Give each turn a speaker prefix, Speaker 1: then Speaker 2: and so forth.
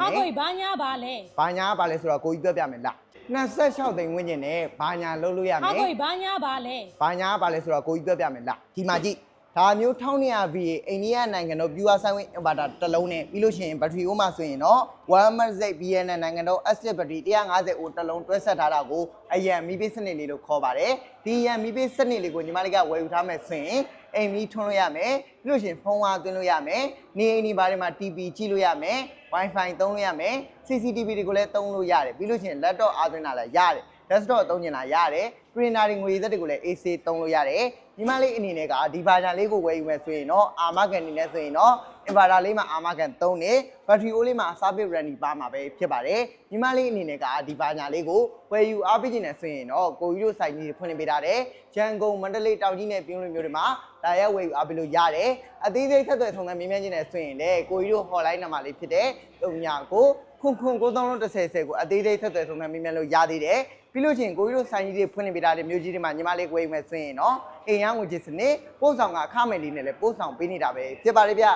Speaker 1: ဟာကိုဘာညာပါလဲ
Speaker 2: ဘာညာပါလဲဆိုတော့ကိုကြီးပြောပြမယ်လား26သိန်းဝန်းကျင်နဲ့ဘာညာလုပ်လို့ရမ
Speaker 1: ဟာ
Speaker 2: ယ်
Speaker 1: ကိုဘာညာပါလဲ
Speaker 2: ဘာညာပါလဲဆိုတော့ကိုကြီးပြောပြမယ်လားဒီမှာကြည့်ဒါမျိုး1200 VA အိန္ဒိယနိုင်ငံတော် pure silent inverter တစ်လုံးနဲ့ပြီးလို့ရှိရင်ဘက်ထရီအိုးမှာဆိုရင်တော့1 MZ BN နိုင်ငံတော် acid battery 150အိုးတစ်လုံးတွဲဆက်ထားတာကိုအရန်မီးပေးစနစ်လေးလို့ခေါ်ပါတယ်ဒီရန်မီးပေးစနစ်လေးကိုညီမလေးကဝယ်ယူထားမယ်ဆိုရင် အိမ်မီးထွန်းလို့ရမယ်ပြီးလို့ရှိရင်ဖုန်းဝါသွင်းလို့ရမယ်နေအိမ်ဒီဘာတွေမှာ TV ကြည့်လို့ရမယ် Wi-Fi သုံးလို့ရမယ် CCTV တွေကိုလည်းသုံးလို့ရတယ်ပြီးလို့ရှိရင် laptop အားသွင်းတာလည်းရတယ် desktop သုံးကျင်တာရတယ် printer တွေငွေသက်တွေကိုလည်း AC သုံးလို့ရတယ်ညီမလေးအနေနဲ့ကဒီဘာဂျာလေးကိုဝယ်ယူမယ်ဆိုရင်တော့အာမခံအနေနဲ့ဆိုရင်တော့ inverter လေးမှာအာမခံ3နဲ့ battery အိုးလေးမှာ service warranty ပါမှာပဲဖြစ်ပါတယ်ညီမလေးအနေနဲ့ကဒီဘာဂျာလေးကိုဝယ်ယူအားပေးခြင်းနဲ့ဆိုရင်တော့ကိုကြီးတို့စိုက်ကြီးတွေဖွင့်ပေးထားတယ်ရန်ကုန်မန္တလေးတောင်ကြီးနဲ့ပြုံးလိုမျိုးတွေမှာဒါရက်ဝယ်ယူအားပေးလို့ရတယ်အသေးစိတ်ဆက်သွယ်ထုံးတဲ့မြင်းမြန်းခြင်းနဲ့ဆိုရင်လည်းကိုကြီးတို့ hotline နံပါတ်လေးဖြစ်တဲ့39ကိုခွန်ခွန်9330ကိုအသေးစိတ်ဆက်သွယ်ထုံးတဲ့မြင်းမြန်းလို့ရသေးတယ် ပြီးလို့ချင်းကိုကြီးတို့စိုင်းကြီးတွေဖွင့်နေပေးထားတဲ့မြို့ကြီးတွေမှာညီမလေးကိုဝယ်ယူမယ်ဆိုရင်တော့အိမ်ရငွေချစ်စနစ်ပို့ဆောင်ကအခမဲ့လေးနဲ့လည်းပို့ဆောင်ပေးနေတာပဲဖြစ်ပါတယ်ဗျ